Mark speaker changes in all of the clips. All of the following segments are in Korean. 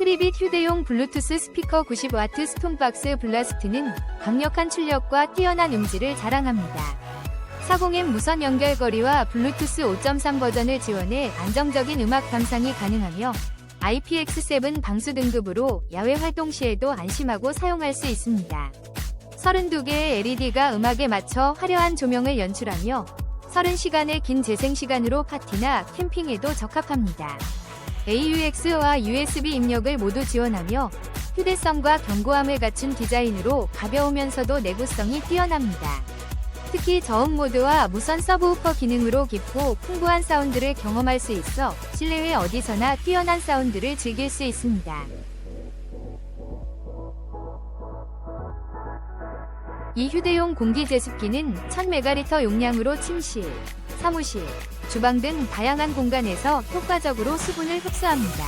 Speaker 1: 트리빗 휴대용 블루투스 스피커 90W 스톤박스 블라스트는 강력한 출력과 뛰어난 음질을 자랑합니다. 40M 무선 연결거리와 블루투스 5.3 버전을 지원해 안정적인 음악 감상이 가능하며 IPX7 방수 등급으로 야외 활동 시에도 안심하고 사용할 수 있습니다. 32개의 LED가 음악에 맞춰 화려한 조명을 연출하며 30시간의 긴 재생 시간으로 파티나 캠핑에도 적합합니다. AUX와 USB 입력을 모두 지원하며 휴대성과 견고함을 갖춘 디자인으로 가벼우면서도 내구성이 뛰어납니다. 특히 저음 모드와 무선 서브우퍼 기능으로 깊고 풍부한 사운드를 경험할 수 있어 실내외 어디서나 뛰어난 사운드를 즐길 수 있습니다. 이 휴대용 공기 제습기는 1000메가리터 용량으로 침실, 사무실, 주방 등 다양한 공간에서 효과적으로 수분을 흡수합니다.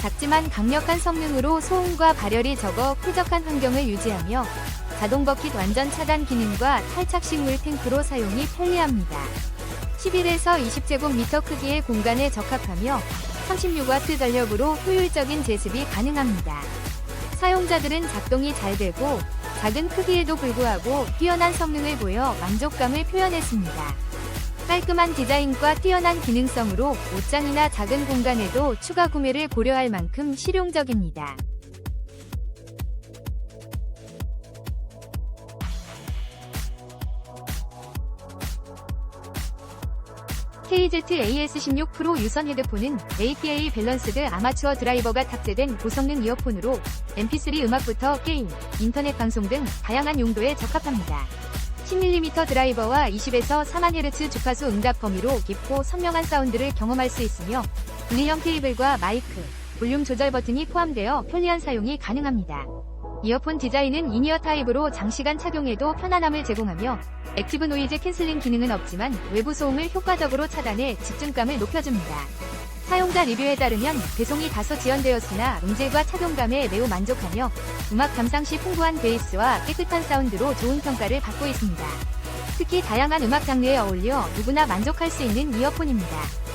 Speaker 1: 작지만 강력한 성능으로 소음과 발열이 적어 쾌적한 환경을 유지하며 자동 버킷 완전 차단 기능과 탈착식 물 탱크로 사용이 편리합니다. 11에서 20제곱미터 크기의 공간에 적합하며 36W 전력으로 효율적인 제습이 가능합니다. 사용자들은 작동이 잘 되고 작은 크기에도 불구하고 뛰어난 성능을 보여 만족감을 표현했습니다. 깔끔한 디자인과 뛰어난 기능성으로 옷장이나 작은 공간에도 추가 구매를 고려할 만큼 실용적입니다. KZAS16 프로 유선 헤드폰은 APA 밸런스드 아마추어 드라이버가 탑재된 고성능 이어폰으로 MP3 음악부터 게임, 인터넷 방송 등 다양한 용도에 적합합니다. 10mm 드라이버와 20에서 4만헤르츠 주파수 응답 범위로 깊고 선명한 사운드를 경험할 수 있으며 분리형 케이블과 마이크, 볼륨 조절 버튼이 포함되어 편리한 사용이 가능합니다. 이어폰 디자인은 이니어 타입으로 장시간 착용해도 편안함을 제공하며 액티브 노이즈 캔슬링 기능은 없지만 외부 소음을 효과적으로 차단해 집중감을 높여줍니다. 사용자 리뷰에 따르면 배송이 다소 지연되었으나 음질과 착용감에 매우 만족하며 음악 감상 시 풍부한 베이스와 깨끗한 사운드로 좋은 평가를 받고 있습니다. 특히 다양한 음악 장르에 어울려 누구나 만족할 수 있는 이어폰입니다.